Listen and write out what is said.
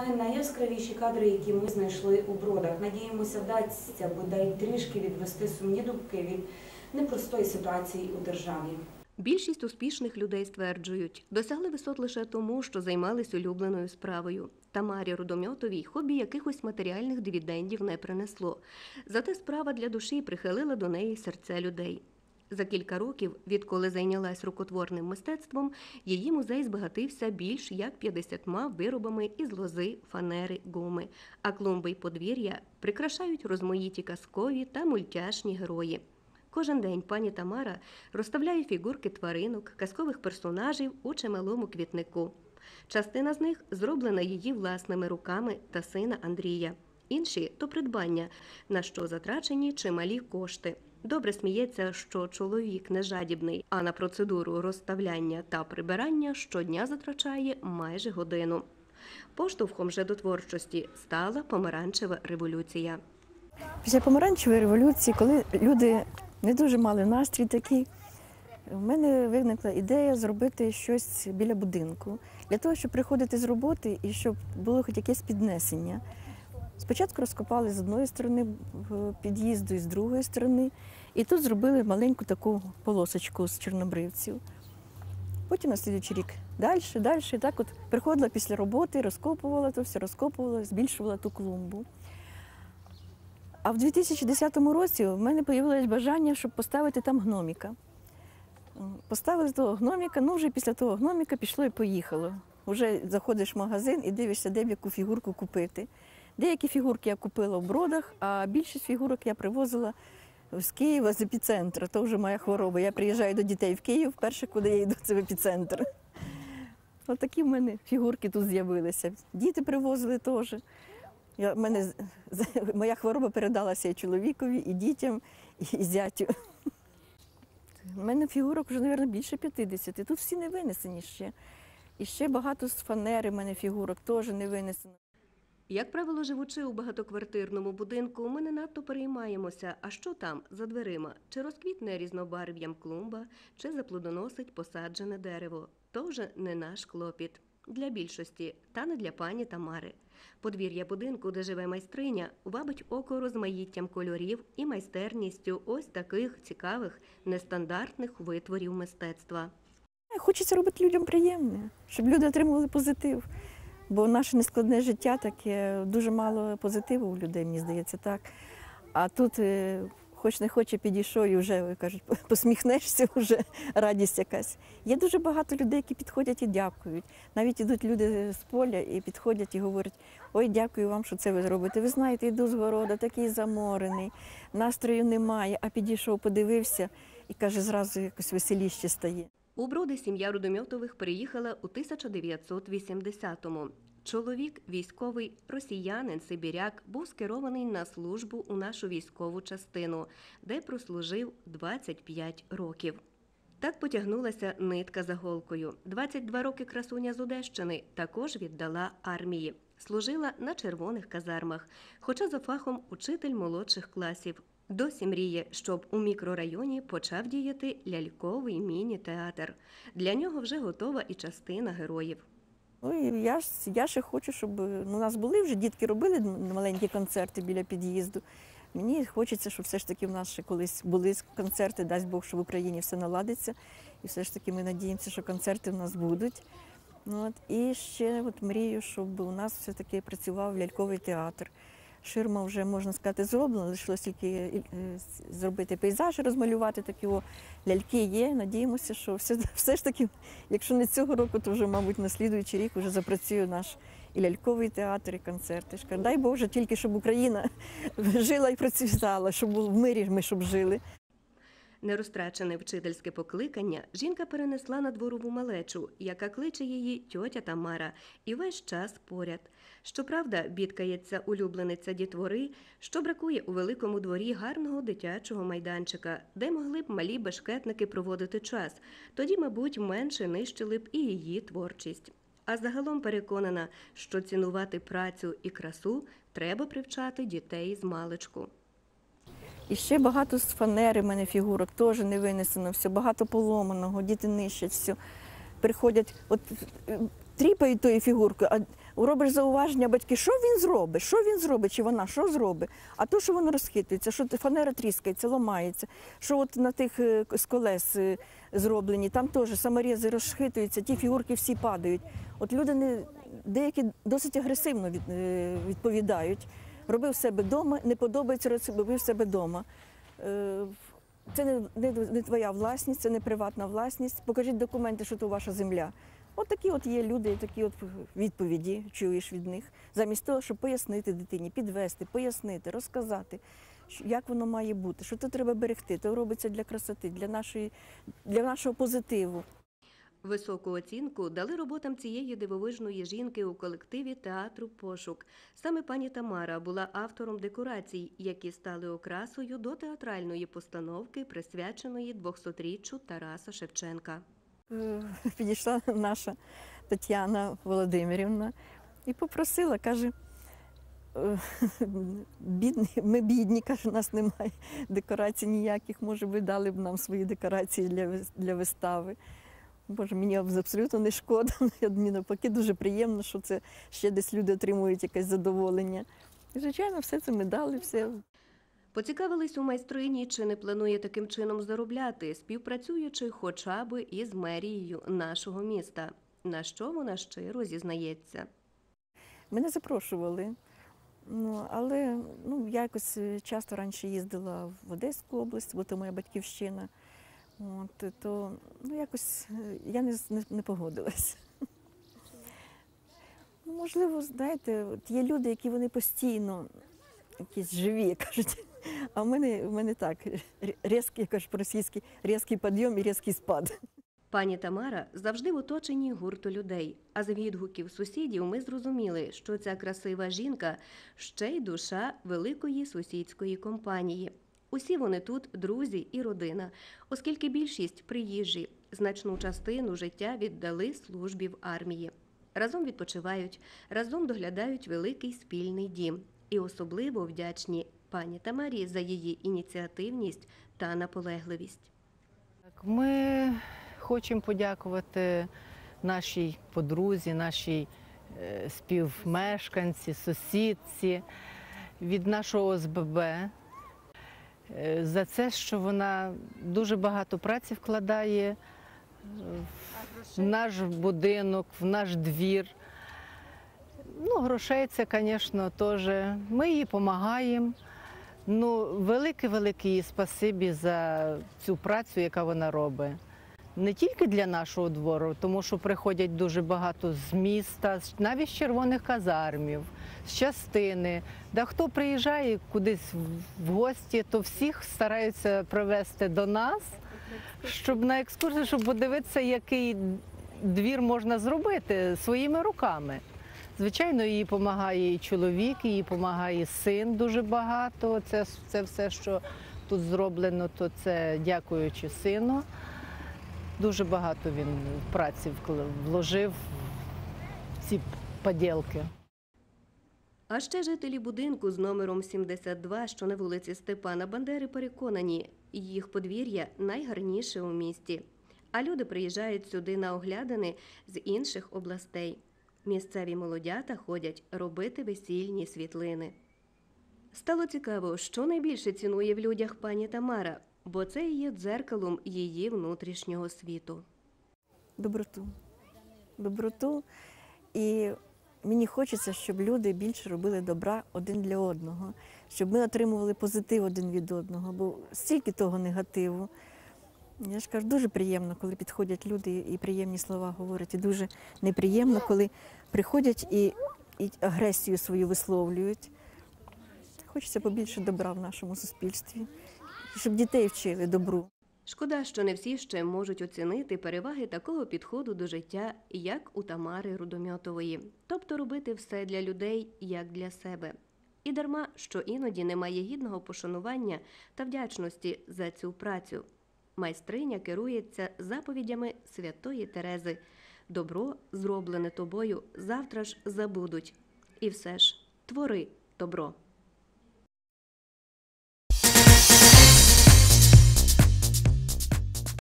уваги найяскравіші кадри, які ми знайшли у бродах. Надіємося, вдасться бодай трішки відвести сумні думки від непростої ситуації у державі. Більшість успішних людей стверджують, досягли висот лише тому, що займались улюбленою справою. Тамарі Рудомьотовій хобі якихось матеріальних дивідендів не принесло. Зате справа для душі прихилила до неї серця людей. За кілька років, відколи зайнялась рукотворним мистецтвом, її музей збагатився більш як 50 виробами із лози, фанери, гуми, а клумби й подвір'я прикрашають розмаїті казкові та мультяшні герої. Кожен день пані Тамара розставляє фігурки тваринок, казкових персонажів у чималому квітнику. Частина з них зроблена її власними руками та сина Андрія. Інші то придбання, на що затрачені чималі кошти. Добре сміється, що чоловік не жадібний, а на процедуру розставляння та прибирання щодня затрачає майже годину. Поштовхом же до творчості стала помаранчева революція. Після помаранчевої революції, коли люди не дуже мали настрій такий, в мене виникла ідея зробити щось біля будинку для того, щоб приходити з роботи і щоб було хоч якесь піднесення. Спочатку розкопали з одної сторони під'їзду і з другої сторони, і тут зробили маленьку таку полосочку з чорнобривців. Потім на слідуючий рік далі, далі. І так от приходила після роботи, розкопувала то все, розкопувала, збільшувала ту клумбу. А в 2010 році в мене з'явилось бажання, щоб поставити там гноміка. Поставили того гноміка, ну вже після того гноміка пішло і поїхало. Вже заходиш в магазин і дивишся, де б яку фігурку купити. Деякі фігурки я купила в бродах, а більшість фігурок я привозила з Києва, з епіцентру. То вже моя хвороба. Я приїжджаю до дітей в Київ, перше, куди я йду, це в епіцентр. Отакі в мене фігурки тут з'явилися. Діти привозили теж. Я, мене, моя хвороба передалася і чоловікові, і дітям, і зятю. У мене фігурок вже, мабуть, більше 50. Тут всі не винесені ще. І ще багато з фанери в мене фігурок теж не винесено. Як правило, живучи у багатоквартирному будинку, ми не надто переймаємося, а що там за дверима, чи розквітне різнобарв'ям клумба, чи заплодоносить посаджене дерево. То вже не наш клопіт. Для більшості, та не для пані Тамари. Подвір'я будинку, де живе майстриня, вабить око розмаїттям кольорів і майстерністю ось таких цікавих, нестандартних витворів мистецтва. Хочеться робити людям приємне, щоб люди отримували позитив. Бо наше нескладне життя таке дуже мало позитиву у людей, мені здається, так. А тут, е, хоч не хоче, підійшов і вже кажуть, посміхнешся, вже радість якась. Є дуже багато людей, які підходять і дякують. Навіть ідуть люди з поля і підходять і говорять: ой, дякую вам, що це ви зробите. Ви знаєте, йду з города, такий заморений, настрою немає, а підійшов, подивився і каже, зразу якось веселіще стає. У Броди сім'я Рудомьотових приїхала у 1980-му. Чоловік, військовий росіянин Сибіряк, був скерований на службу у нашу військову частину, де прослужив 25 років. Так потягнулася нитка за голкою. 22 роки красуня з Одещини також віддала армії. Служила на червоних казармах, хоча за фахом учитель молодших класів. Досі мріє, щоб у мікрорайоні почав діяти ляльковий міні-театр. Для нього вже готова і частина героїв. Ну я ж я ще хочу, щоб ну, у нас були вже дітки робили маленькі концерти біля під'їзду. Мені хочеться, щоб все ж таки в нас ще колись були концерти, дасть Бог, що в Україні все наладиться. І все ж таки ми надіємося, що концерти в нас будуть. Ну, от. І ще от мрію, щоб у нас все-таки працював ляльковий театр. Ширма вже, можна сказати, зроблена, лишилось тільки е, зробити пейзаж, розмалювати такі о, ляльки є. Надіємося, що все, все ж таки, якщо не цього року, то вже, мабуть, на слідуючий рік вже запрацює наш і ляльковий театр, і концерти. Дай Боже, тільки щоб Україна жила і процвітала, щоб в мирі ми щоб жили. Нерозтрачене вчительське покликання жінка перенесла на дворову малечу, яка кличе її тьотя Тамара, і весь час поряд. Щоправда, бідкається улюблениця дітвори, що бракує у великому дворі гарного дитячого майданчика, де могли б малі бешкетники проводити час. Тоді, мабуть, менше нищили б і її творчість. А загалом переконана, що цінувати працю і красу треба привчати дітей з маличку. І ще багато з фанери в мене фігурок теж не винесено, все багато поломаного, діти нищать все. Приходять, от е, тріпають тою фігуркою, а, робиш зауваження, батьки, що він зробить, що він зробить, чи вона що зробить, а то, що воно розхитується, що фанера тріскається, ламається, що от на тих е, з колес е, зроблені, там теж саморізи розхитуються, ті фігурки всі падають. От люди не, деякі досить агресивно від, відповідають. Робив себе вдома, не подобається, робив себе вдома. Е, Це не, не, не твоя власність, це не приватна власність. Покажіть документи, що то ваша земля. От такі от є люди, такі от відповіді чуєш від них, замість того, щоб пояснити дитині, підвести, пояснити, розказати, як воно має бути, що то треба берегти, то робиться для красоти, для, нашої, для нашого позитиву. Високу оцінку дали роботам цієї дивовижної жінки у колективі театру Пошук. Саме пані Тамара була автором декорацій, які стали окрасою до театральної постановки, присвяченої 200-річчю Тараса Шевченка. Е, підійшла наша Тетяна Володимирівна і попросила, каже, «Е, бідні, ми бідні, каже, у нас немає декорацій ніяких, може, ви дали б нам свої декорації для, для вистави. Боже, мені абсолютно не шкода. Я мені навпаки дуже приємно, що це ще десь люди отримують якесь задоволення. І, звичайно, все це ми дали, все Поцікавились у майстрині, чи не планує таким чином заробляти, співпрацюючи хоча б із мерією нашого міста. На що вона щиро зізнається. Мене запрошували. Ну, але ну, я якось е, часто раніше їздила в Одеську область, бо це моя батьківщина. От, то ну, якось е, я не, не, не погодилась. Ну, можливо, знаєте, от є люди, які вони постійно якісь живі, кажуть. А в мене, в мене так, різкий, я кажу по-російськи, різкий підйом і різкий спад. Пані Тамара завжди в оточенні гурту людей. А з відгуків сусідів ми зрозуміли, що ця красива жінка ще й душа великої сусідської компанії. Усі вони тут друзі і родина, оскільки більшість приїжджі значну частину життя віддали службі в армії. Разом відпочивають, разом доглядають великий спільний дім. І особливо вдячні пані Тамарі за її ініціативність та наполегливість. Ми хочемо подякувати нашій подрузі, нашій е, співмешканці, сусідці від нашого ОСББ за це, що вона дуже багато праці вкладає е, в наш будинок, в наш двір. Ну, грошей це, звісно, теж. Ми їй допомагаємо. Ну, велике-велике їй спасибі за цю працю, яка вона робить. Не тільки для нашого двору, тому що приходять дуже багато з міста, навіть з червоних казармів, з частини. Да хто приїжджає кудись в- гості, то всіх стараються привезти до нас, щоб на екскурсію, щоб подивитися, який двір можна зробити своїми руками. Звичайно, їй допомагає і чоловік, їй допомагає син дуже багато. Це, це все, що тут зроблено, то це дякуючи сину. Дуже багато він праці вложив в ці поділки. А ще жителі будинку з номером 72, що на вулиці Степана Бандери, переконані, їх подвір'я найгарніше у місті. А люди приїжджають сюди на оглядини з інших областей. Місцеві молодята ходять робити весільні світлини. Стало цікаво, що найбільше цінує в людях пані Тамара, бо це є дзеркалом її внутрішнього світу. доброту. Доброту. І мені хочеться, щоб люди більше робили добра один для одного, щоб ми отримували позитив один від одного, бо стільки того негативу. Я ж кажу, дуже приємно, коли підходять люди і приємні слова говорять. І дуже неприємно, коли приходять і, і агресію свою висловлюють. Хочеться побільше добра в нашому суспільстві, щоб дітей вчили добру. Шкода, що не всі ще можуть оцінити переваги такого підходу до життя, як у Тамари Рудомьотової, тобто робити все для людей як для себе. І дарма, що іноді немає гідного пошанування та вдячності за цю працю. Майстриня керується заповідями святої Терези. Добро, зроблене тобою, завтра ж забудуть. І все ж твори добро.